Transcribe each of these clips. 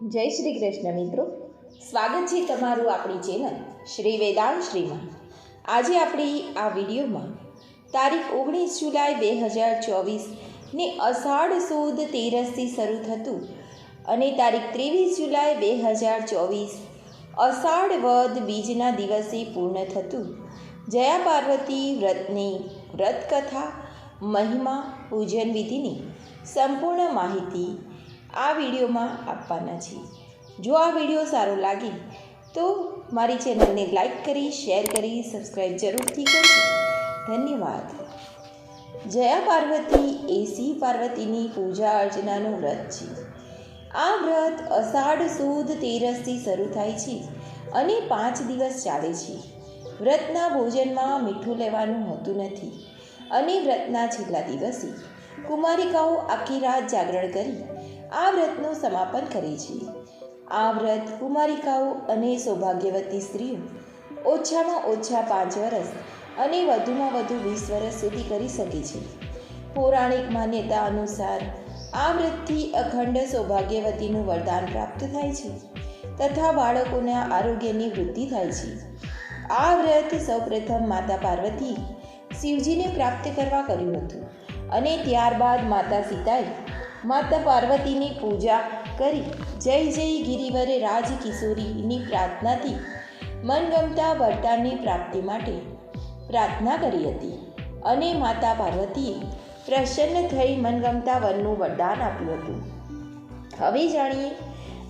જય શ્રી કૃષ્ણ મિત્રો. સ્વાગત છે તમારું આપણી ચેનલ શ્રી વેદાંત શ્રીમાં. આજે આપણી આ વિડીયોમાં તારીખ ઓગણીસ જુલાઈ બે હજાર ચોવીસને અષાઢ સુદ તેરસથી શરૂ થતું અને તારીખ ત્રેવીસ જુલાઈ બે હજાર ચોવીસ અષાઢ વદ બીજના દિવસે પૂર્ણ થતું. જયા પાર્વતી વ્રતની વ્રતકથા, મહિમા, પૂજન વિધિની સંપૂર્ણ માહિતી આ વિડીયોમાં આપવાના છે જો આ વીડિયો સારો લાગે, તો મારી ચેનલને લાઈક કરી, શેર કરી સબસ્ક્રાઈબ જરૂરથી કરજો. ધન્યવાદ. જયા પાર્વતી, એ શિવ પાર્વતીની પૂજા અર્ચનાનું વ્રત છે. આ વ્રત અષાઢ સુદ તેરસથી શરૂ થાય છે અને પાંચ દિવસ ચાલે છે. વ્રતના ભોજનમાં મીઠું લેવાનું હોતું નથી અને વ્રતના છેલ્લા દિવસે કુમારિકાઓ આખી રાત જાગરણ કરી આ વ્રતનું સમાપન કરે છે આ વ્રત કુમારિકાઓ અને સૌભાગ્યવતી સ્ત્રીઓ ઓછામાં ઓછા પાંચ વર્ષ અને વધુમાં વધુ વીસ વર્ષ સુધી કરી શકે છે. પૌરાણિક માન્યતા અનુસાર આ વ્રતથી અખંડ સૌભાગ્યવતીનું વરદાન પ્રાપ્ત થાય છે તથા બાળકોના આરોગ્યની વૃદ્ધિ થાય છે. આ વ્રત સૌપ્રથમ માતા પાર્વતી શિવજીને પ્રાપ્ત કરવા કર્યું હતું અને ત્યારબાદ માતા સીતાએ માતા પાર્વતીની પૂજા કરી. જય જય ગિરિવરે રાજ કિશોરીની પ્રાર્થનાથી મનગમતા વરદાનની પ્રાપ્તિ માટે પ્રાર્થના કરી હતી. અને માતા પાર્વતીએ પ્રસન્ન થઈ મનગમતા વનનું વરદાન આપ્યું હતું. હવે જાણીએ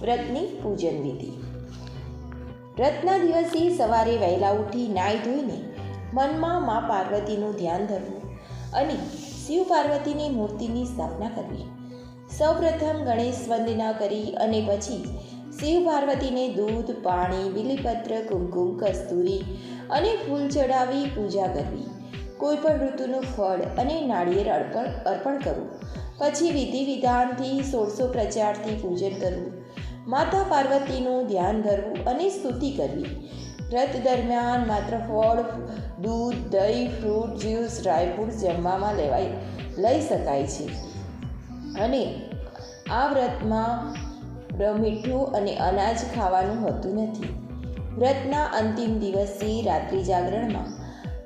વ્રતની પૂજન વિધિ. વ્રતના દિવસે સવારે વહેલા ઉઠી નાહી ધોઈને મનમાં મા પાર્વતીનું ધ્યાન ધરવું અને શિવ પાર્વતીની મૂર્તિની સ્થાપના કરવી. સૌપ્રથમ ગણેશ વંદના કરી અને પછી શિવ પાર્વતીને દૂધ, પાણી, બિલીપત્ર, કુમકુમ, કસ્તુરી અને ફૂલ ચડાવી પૂજા કરવી. કોઈ પણ ઋતુનું ફળ અને નાળિયેર અર્પણ અર્પણ કરવું. પછી વિધિ વિધાનથી સોળસો પ્રચારથી પૂજન કરવું. માતા પાર્વતીનું ધ્યાન ધરવું અને સ્તુતિ કરવી. વ્રત દરમિયાન માત્ર ફળ, દૂધ, દહીં, ફ્રૂટ, જ્યુસ ડ્રાયફ્રૂટ જમવામાં લેવાય, લઈ શકાય છે. અને આ વ્રતમાં મીઠું અને અનાજ ખાવાનું હોતું નથી. વ્રતના અંતિમ દિવસે રાત્રિ જાગરણમાં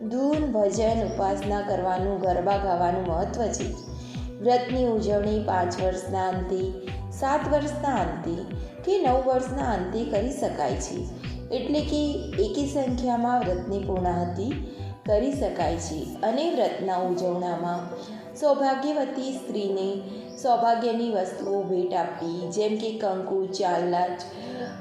ધૂન, ભજન, ઉપાસના કરવાનું, ગરબા ગાવાનું મહત્ત્વ છે. વ્રતની ઉજવણી પાંચ વર્ષના અંતે, સાત વર્ષના અંતે કે નવ વર્ષના અંતે કરી શકાય છે. એટલે કે એકી સંખ્યામાં વ્રતની પૂર્ણાહતિ કરી શકાય છે અને વ્રતના ઉજવણામાં સૌભાગ્યવતી સ્ત્રીને સૌભાગ્યની વસ્તુઓ ભેટ આપવી, જેમ કે કંકુ ચાલના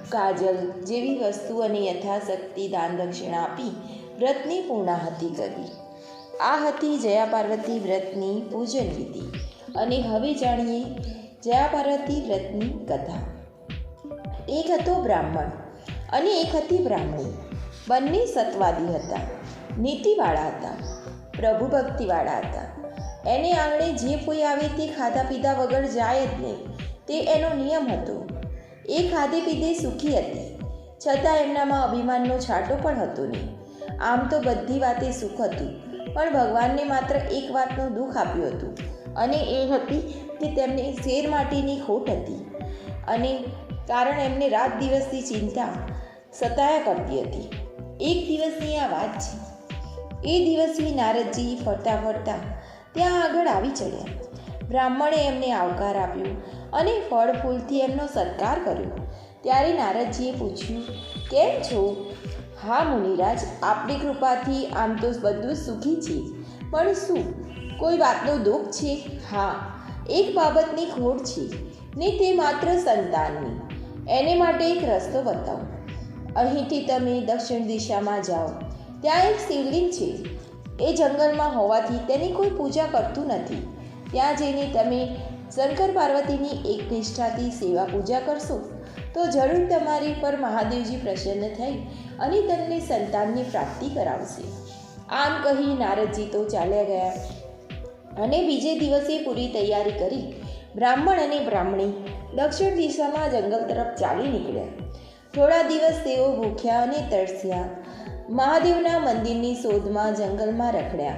કાજલ જેવી વસ્તુ અને યથાશક્તિ દાન દક્ષિણા આપી, વ્રતની પૂર્ણાહતિ કરવી આ હતી જયા પાર્વતી વ્રતની પૂજન વિધિ. અને હવે જાણીએ જયા પાર્વતી વ્રતની કથા. એક હતો બ્રાહ્મણ અને એક હતી બ્રાહ્મણી. બંને સત્વાદી હતા, નીતિવાળા હતા પ્રભુ ભક્તિવાળા હતા. એને આંગણે જે કોઈ આવે તે ખાધા પીધા વગર જાય જ નહીં. તે એનો નિયમ હતો. એ ખાધે પીધે સુખી હતી. છતાં એમનામાં અભિમાનનો છાંટો પણ હતો નહીં. આમ તો બધી વાતે સુખ હતું. પણ ભગવાનને માત્ર એક વાતનું દુઃખ આપ્યું હતું. અને એ હતી કે તેમને શેર માટેની ખોટ હતી. અને કારણ એમને રાત દિવસની ચિંતા સતાયા કરતી હતી. એક દિવસની આ વાત છે. એ દિવસની નારદજી ફરતા ફરતા ત્યાં આગળ આવી ચડ્યા. બ્રાહ્મણે એમને આવકાર આપ્યો અને ફળ ફૂલથી એમનો સત્કાર કર્યો. ત્યારે નારદજીએ પૂછ્યું, કેમ છો? હા, મુનિરાજ, આપની કૃપાથી આમ તો બધું સુખી છે પણ શું, કોઈ વાતનું દુઃખ છે? હા, એક બાબતની ખોટ છે, ને તે માત્ર સંતાનની. એને માટે એક રસ્તો બતાવો. અહીંથી તમે દક્ષિણ દિશામાં જાઓ. ત્યાં એક શિવલિંગ છે. એ જંગલમાં હોવાથી તેની કોઈ પૂજા કરતું નથી. ત્યાં જઈને તમે શંકર પાર્વતીની એક નિષ્ઠાથી સેવા પૂજા કરશો? તો જરૂર તમારી પર મહાદેવજી પ્રસન્ન થઈ અને તમને સંતાનની પ્રાપ્તિ કરાવશે. આમ કહી નારદજી તો ચાલ્યા ગયા. અને બીજે દિવસે પૂરી તૈયારી કરી બ્રાહ્મણ અને બ્રાહ્મણી દક્ષિણ દિશામાં જંગલ તરફ ચાલી નીકળ્યા. થોડા દિવસ તેઓ ભૂખ્યા અને તરસ્યા. મહાદેવના મંદિરની શોધમાં જંગલમાં રખડ્યા.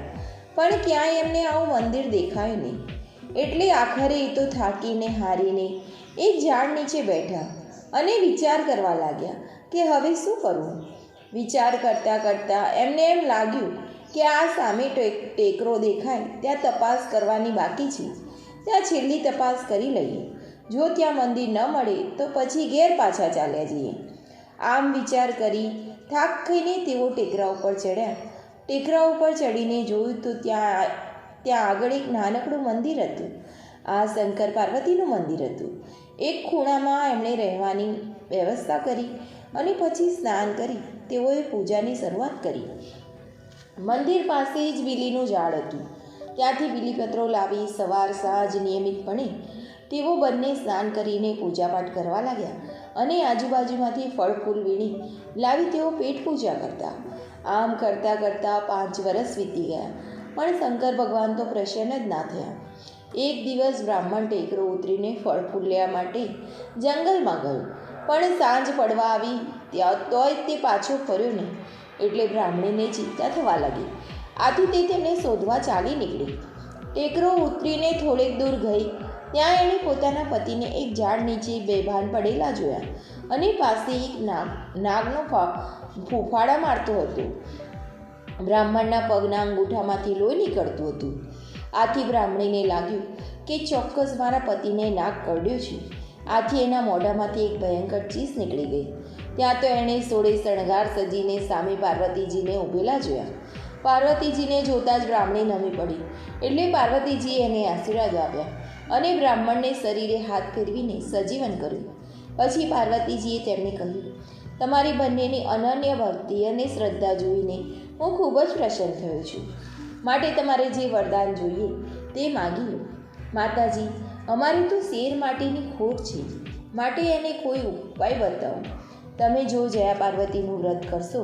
પણ ક્યાંય એમને આવું મંદિર દેખાયું નહીં. એટલે આખરે એ તો થાકીને હારીને એક ઝાડ નીચે બેઠા અને વિચાર કરવા લાગ્યા કે હવે શું કરવું? વિચાર કરતાં કરતાં એમને એમ લાગ્યું કે આ સામે ટેક, ટેકરો દેખાય, ત્યાં તપાસ કરવાની બાકી છે. ત્યાં છેલ્લી તપાસ કરી લઈએ. જો ત્યાં મંદિર ન મળે તો પછી ઘેર પાછા ચાલ્યા જઈએ. આમ વિચાર કરી થાક ખાઈને તેઓ ટેકરા ઉપર ચડ્યા. ટેકરા ઉપર ચડીને જોયું તો ત્યાં ત્યાં આગળ એક નાનકડું મંદિર હતું. આ શંકર પાર્વતીનું મંદિર હતું. એક ખૂણામાં એમણે રહેવાની વ્યવસ્થા કરી અને પછી સ્નાન કરી. તેઓએ પૂજાની શરૂઆત કરી. મંદિર પાસે જ બીલીનું ઝાડ હતું. ત્યાંથી બીલીપત્રો લાવી, સવાર સાંજ નિયમિતપણે તેઓ બંને સ્નાન કરીને પૂજાપાઠ કરવા લાગ્યા. અને આજુબાજુમાંથી ફળ ફૂલ વીણી લાવી તેઓ પેટ પૂજા કરતા. આમ કરતાં કરતાં પાંચ વર્ષ વીતી ગયા, પણ શંકર ભગવાન તો પ્રસન્ન જ ના થયા. એક દિવસ બ્રાહ્મણ ટેકરો ઉતરીને ફળ ફૂલ લેવા માટે જંગલમાં ગયો, પણ સાંજ પડવા આવી, ત્યાં તોય તે પાછો ફર્યો નહીં. એટલે બ્રાહ્મણીને ચિંતા થવા લાગી. આથી તે તેમને શોધવા ચાલી નીકળી. ટેકરો ઉતરીને થોડેક દૂર ગઈ. ત્યાં એણે પોતાના પતિને એક ઝાડ નીચે બેભાન પડેલા જોયા અને પાસે એક નાગ, નાગનો ફૂફાડા મારતો હતો. બ્રાહ્મણના પગના અંગૂઠામાંથી લોહી નીકળતું હતું. આથી બ્રાહ્મણીને લાગ્યું કે ચોક્કસ મારા પતિને નાગ કરડ્યું છે. આથી એના મોઢામાંથી એક ભયંકર ચીસ નીકળી ગઈ. ત્યાં તો એણે સોળે શણગાર સજીને સામે પાર્વતીજીને ઊભેલા જોયા. પાર્વતીજીને જોતાં જ બ્રાહ્મણી નમી પડી. એટલે પાર્વતીજીએ એને આશીર્વાદ આપ્યા અને બ્રાહ્મણને શરીરે હાથ ફેરવીને સજીવન કર્યું. પછી પાર્વતીજીએ તેમને કહ્યું, તમારી બંનેની અનન્ય ભક્તિ અને શ્રદ્ધા જોઈને હું ખૂબ જ પ્રસન્ન થયો છું. માટે તમારે જે વરદાન જોઈએ તે માગી લો. માતાજી, અમારી તો શેર માટેની ખોટ છે. માટે એને કોઈ ઉપાય બતાવો. તમે જો જયા પાર્વતીનું વ્રત કરશો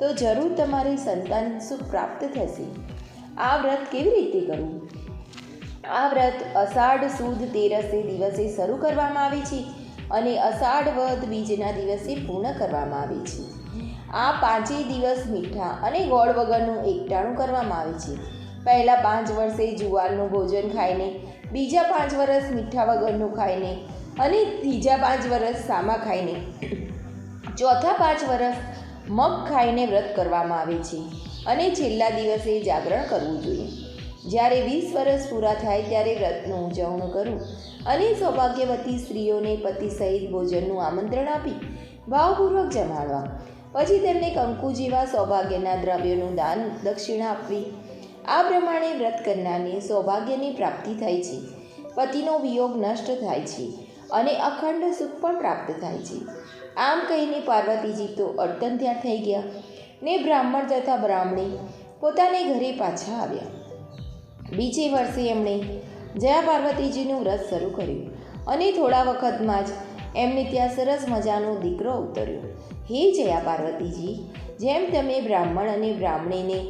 તો જરૂર તમારે સંતાન સુખ પ્રાપ્ત થશે. આ વ્રત કેવી રીતે કરવું? આ વ્રત અષાઢ સુદ તેરસે દિવસે શરૂ કરવામાં આવે છે અને અષાઢ વદ બીજના દિવસે પૂર્ણ કરવામાં આવે છે. આ પાંચેય દિવસ મીઠા અને ગોળ વગરનું એકટાણું કરવામાં આવે છે. પહેલાં પાંચ વર્ષે જુવારનું ભોજન ખાઈને, બીજા પાંચ વર્ષ મીઠા વગરનું ખાઈને અને ત્રીજા પાંચ વર્ષ સામા ખાઈને, ચોથા પાંચ વર્ષ મગ ખાઈને વ્રત કરવામાં આવે છે અને છેલ્લા દિવસે જાગરણ કરવું જોઈએ. જ્યારે વીસ વર્ષ પૂરા થાય ત્યારે વ્રતનું ઉજવણું કરવું અને સૌભાગ્યવતી સ્ત્રીઓને પતિ સહિત ભોજનનું આમંત્રણ આપી ભાવપૂર્વક જમાડવા. પછી તેમને કંકુ જેવા સૌભાગ્યના દ્રવ્યોનું દાન દક્ષિણા આપવી. આ પ્રમાણે વ્રત કરનારને સૌભાગ્યની પ્રાપ્તિ થાય છે. પતિનો વિયોગ નષ્ટ થાય છે અને અખંડ સુખ પણ પ્રાપ્ત થાય છે. આમ કહીને પાર્વતીજી તો અડતન ત્યાં થઈ ગયા ને બ્રાહ્મણ તથા બ્રાહ્મણી પોતાને ઘરે પાછા આવ્યા. બીજે વર્ષે એમણે જયા પાર્વતીજીનું વ્રત શરૂ કર્યું અને થોડા વખતમાં જ એમને ત્યાં સરસ મજાનો દીકરો ઉતર્યો. હે જયા પાર્વતીજી, જેમ તમે બ્રાહ્મણ અને બ્રાહ્મણીને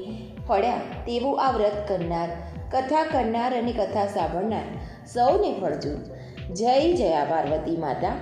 ફળ્યા તેવું આ વ્રત કરનાર, કથા કરનાર અને કથા સાંભળનાર સૌને ફળજો. જય જયા પાર્વતી માતા.